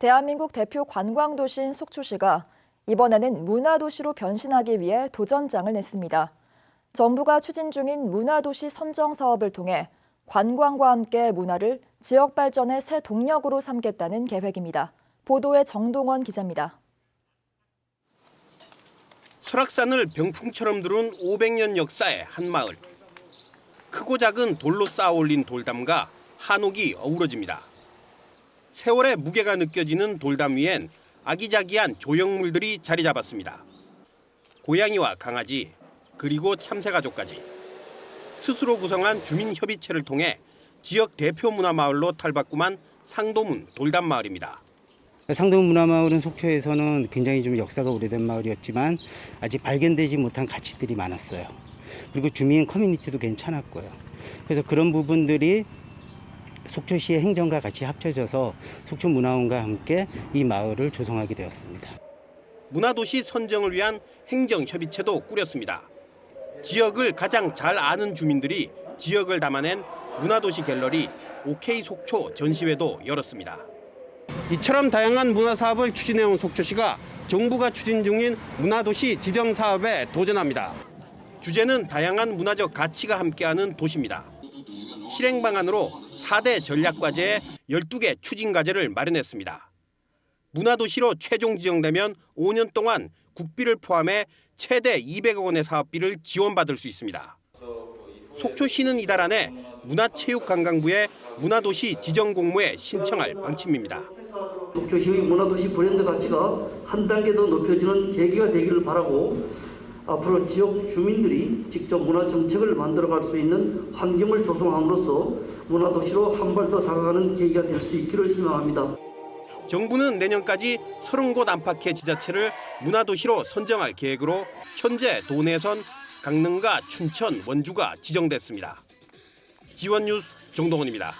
대한민국 대표 관광도시인 속초시가 이번에는 문화도시로 변신하기 위해 도전장을 냈습니다. 정부가 추진 중인 문화도시 선정 사업을 통해 관광과 함께 문화를 지역 발전의 새 동력으로 삼겠다는 계획입니다. 보도에 정동원 기자입니다. 설악산을 병풍처럼 두른 500년 역사의 한 마을. 크고 작은 돌로 쌓아 올린 돌담과 한옥이 어우러집니다. 세월의 무게가 느껴지는 돌담 위엔 아기자기한 조형물들이 자리 잡았습니다. 고양이와 강아지, 그리고 참새가족까지. 스스로 구성한 주민협의체를 통해 지역 대표 문화마을로 탈바꿈한 상도문 돌담 마을입니다. 상동 문화마을은 속초에서는 굉장히 좀 역사가 오래된 마을이었지만 아직 발견되지 못한 가치들이 많았어요. 그리고 주민 커뮤니티도 괜찮았고요. 그래서 그런 부분들이 속초시의 행정과 같이 합쳐져서 속초문화원과 함께 이 마을을 조성하게 되었습니다. 문화도시 선정을 위한 행정협의체도 꾸렸습니다. 지역을 가장 잘 아는 주민들이 지역을 담아낸 문화도시 갤러리 OK 속초 전시회도 열었습니다. 이처럼 다양한 문화 사업을 추진해온 속초시가 정부가 추진 중인 문화도시 지정 사업에 도전합니다. 주제는 다양한 문화적 가치가 함께하는 도시입니다. 실행 방안으로 4대 전략 과제에 12개 추진 과제를 마련했습니다. 문화도시로 최종 지정되면 5년 동안 국비를 포함해 최대 200억 원의 사업비를 지원받을 수 있습니다. 속초시는 이달 안에 문화체육관광부에 문화도시 지정 공모에 신청할 방침입니다. 속초시의 문화도시 브랜드 가치가 한 단계 더 높여지는 계기가 되기를 바라고 앞으로 지역 주민들이 직접 문화 정책을 만들어갈 수 있는 환경을 조성함으로써 문화 도시로 한 발 더 다가가는 계기가 될 수 있기를 희망합니다. 정부는 내년까지 30곳 안팎의 지자체를 문화 도시로 선정할 계획으로 현재 도내선 강릉과 춘천, 원주가 지정됐습니다. 지원 뉴스 정동원입니다.